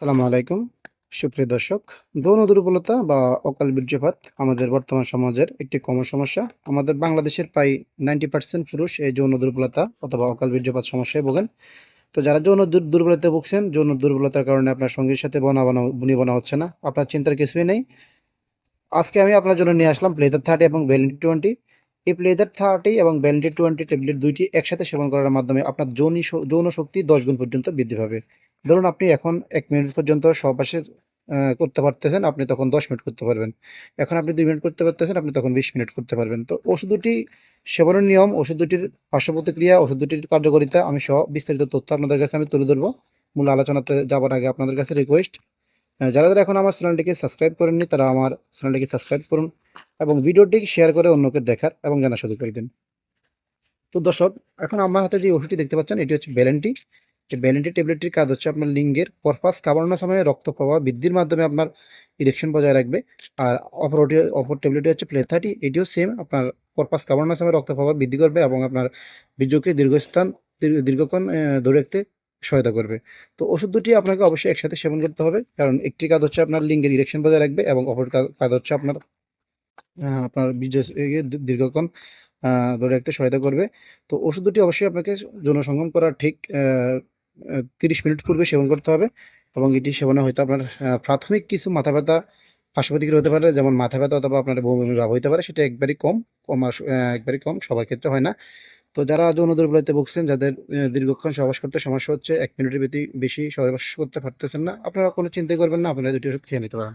সালামু আলাইকুম। সুপ্রিয় দর্শক যৌন দুর্বলতা বা অকাল বীর্যপাত আমাদের বর্তমান সমাজের একটি কমন সমস্যা। আমাদের বাংলাদেশের প্রায় নাইনটি পার্সেন্ট পুরুষ এই যৌন দুর্বলতা অথবা অকাল বীর্যপাত সমস্যায় ভোগেন। তো যারা যৌন দুর- দুর্বলতায় ভুগছেন, যৌন দুর্বলতার কারণে আপনার সঙ্গীর সাথে বনা বানা, বুনি বনা হচ্ছে না। আপনার চিন্তার কিছুই নেই। আজকে আমি আপনার জন্য নিয়ে আসলাম প্লেজার থার্টি এবং ভ্যালিডি টোয়েন্টি এই প্লেজার থার্টি এবং ভ্যালিডি টোয়েন্টি ট্যাবলেট দুইটি একসাথে সেবন করার মাধ্যমে আপনার যৌনি যৌন শক্তি দশ গুণ পর্যন্ত বৃদ্ধি পাবে। ধরুন আপনি এখন এক মিনিট পর্যন্ত সহবাসের আহ, করতে পারতেছেন আপনি তখন দশ মিনিট করতে পারবেন। এখন আপনি দুই মিনিট করতে পারতেছেন আপনি তখন বিশ মিনিট করতে পারবেন। তো ওষুধ দুটি সেবনের নিয়ম ওষুধ দুটির পার্শ্ব প্রতিক্রিয়া ওষুধ দুটির কার্যকারিতা আমি সহ বিস্তারিত তথ্য আপনাদের কাছে আমি তুলে ধরবো। মূল আলোচনাতে যাবার আগে আপনাদের কাছে রিকোয়েস্ট যারা যারা এখন আমার চ্যানেলটিকে সাবস্ক্রাইব করেননি তারা আমার চ্যানেলটিকে সাবস্ক্রাইব করুন এবং ভিডিওটি শেয়ার করে অন্যকে দেখার এবং জানার সুযোগ করে দিন। তো দর্শক এখন আমার হাতে যে ওষুধটি দেখতে পাচ্ছেন এটি হচ্ছে ব্যালেন্টি এই ব্যালেন্টি ট্যাবলেটটির কাজ হচ্ছে আপনার লিঙ্গের পরপাস কাবানোর সময় রক্ত প্রবাহ বৃদ্ধির মাধ্যমে আপনার ইরেকশন বজায় রাখবে। আর অপর ওটি অপর ট্যাবলেটটি হচ্ছে প্লেথার্টি এটিও সেম আপনার পরপাস কাবানোর সময় রক্ত প্রবাহ বৃদ্ধি করবে এবং আপনার বীর্যকে দীর্ঘস্থান দীর্ঘক্ষণ ধরে রাখতে সহায়তা করবে। তো ওষুধ দুটি আপনাকে অবশ্যই একসাথে সেবন করতে হবে, কারণ একটি কাজ হচ্ছে আপনার লিঙ্গের ইরেকশন বজায় রাখবে এবং অপর কাজ- হচ্ছে আপনার আপনার বীর্য দীর্ঘক্ষণ ধরে রাখতে সহায়তা করবে। তো ওষুধ দুটি অবশ্যই আপনাকে যৌন করার ঠিক তিরিশ মিনিট পূর্বে সেবন করতে হবে এবং এটি সেবনে হয়তো আপনার প্রাথমিক কিছু মাথা ব্যথা পার্শ্ব প্রতিক্রিয়া হতে পারে, যেমন মাথা ব্যথা অথবা আপনার বমি ভাব হতে পারে, সেটা একবারই কম কম একবারই কম, সবার ক্ষেত্রে হয় না। তো যারা যৌন দুর্বলতায় ভুগছেন, যাদের দীর্ঘক্ষণ সহবাস করতে সমস্যা হচ্ছে, এক মিনিটের বেশি সহবাস করতে পারতেছেন না, আপনারা কোনো চিন্তাই করবেন না, আপনারা দুটি ওষুধ খেয়ে নিতে পারেন।